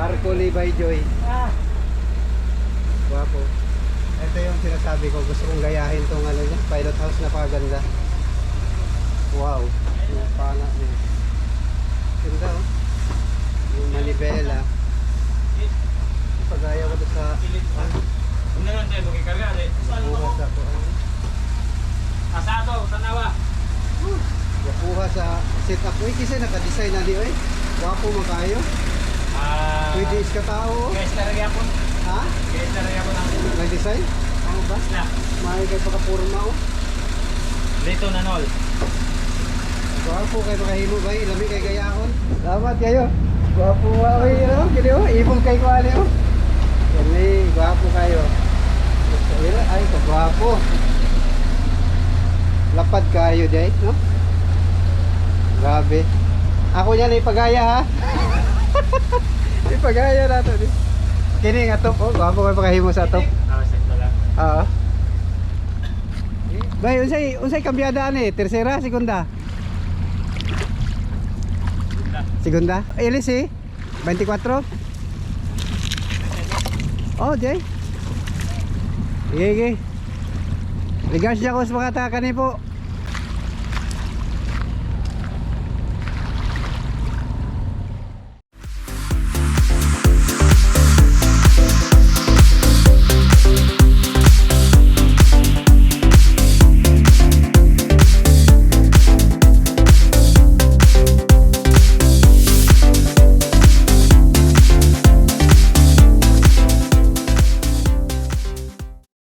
Gwapo Levi Joy. Ah, Gwapo. Ito yung sinasabi ko. Gusto kong gayahin tong ano niya. Pilot house na paganda. Wow. Yung pana niya. Ganda oh. Yung manibela. Pagaya ko sa... Ah, Ano nga tayo, magkikarga. bukas ako. Asa to, tanawa. Nakuha sa setup. Uy, kasi naka-design na di oy. Gwapo mo kayo. Ah, Pwede is ka tao. oh. guys, talaga ako. Ha? Guys, talaga ako ng Nag-design? Ano ba? isla. Mahal kayo pagkapurma oh. Lito na nol. Gwapo kayo makahimo ba? Ilami kay gayahon. Salamat kayo. Gwapo ba? Uy, ano? Gini oh. Ibong kay kuwali oh. Yan eh, gwapo kayo. Ira, ay, kagwapo. Lapad kayo, day, no? Grabe. Ako yan ipagaya ha. Ipagaya nato di. Kini nga top oh, gwapo kayo makahimo sa top. Ah. Oo. Bay, unsay unsay kambyada ani? Tercera, segunda? Segunda? Ilis eh. 24? Oh, Jay. Sige. Regards niya ko sa mga taka ni po.